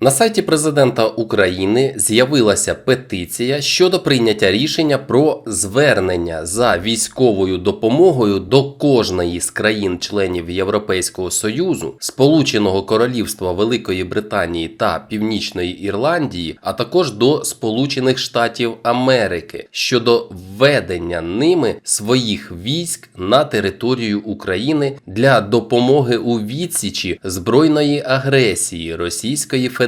На сайті президента України з'явилася петиція щодо прийняття рішення про звернення за військовою допомогою до кожної з країн-членів Європейського Союзу, Сполученого Королівства Великої Британії та Північної Ірландії, а також до Сполучених Штатів Америки щодо введення ними своїх військ на територію України для допомоги у відсічі збройної агресії Російської Федерації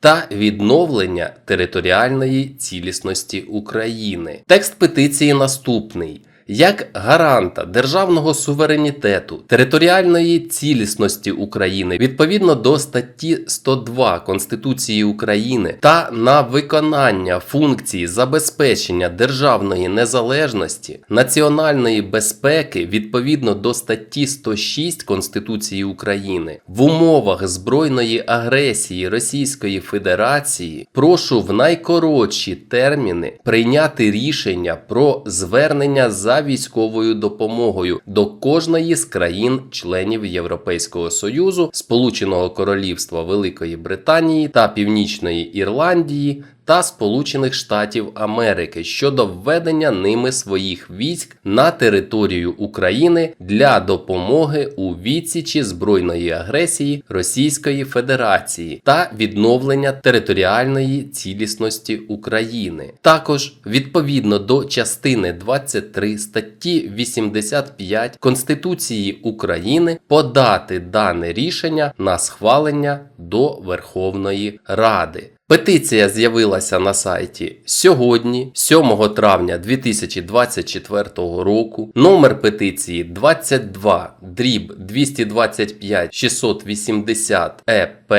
та відновлення територіальної цілісності України. Текст петиції наступний. Як гаранта державного суверенітету, територіальної цілісності України відповідно до статті 102 Конституції України та на виконання функції забезпечення державної незалежності, національної безпеки відповідно до статті 106 Конституції України. В умовах збройної агресії Російської Федерації прошу в найкоротші терміни прийняти рішення про звернення за військовою допомогою до кожної з країн-членів Європейського Союзу, Сполученого Королівства Великої Британії та Північної Ірландії. Та Сполучених Штатів Америки щодо введення ними своїх військ на територію України для допомоги у відсічі збройної агресії Російської Федерації та відновлення територіальної цілісності України. Також відповідно до частини 23 статті 85 Конституції України подати дане рішення на схвалення до Верховної Ради. Петиція з'явилася на сайті сьогодні, 7 травня 2024 року. Номер петиції 22 дріб 225 680 ЕП.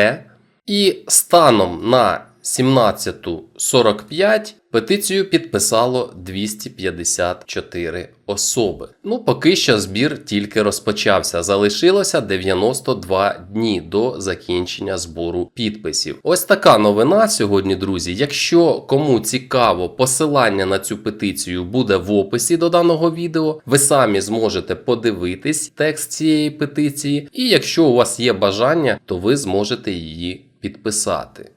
І станом на 17.45 петицію підписало 254 особи. Ну, поки що збір тільки розпочався. Залишилося 92 дні до закінчення збору підписів. Ось така новина сьогодні, друзі. Якщо кому цікаво, посилання на цю петицію буде в описі до даного відео. Ви самі зможете подивитись текст цієї петиції, і якщо у вас є бажання, то ви зможете її підписати.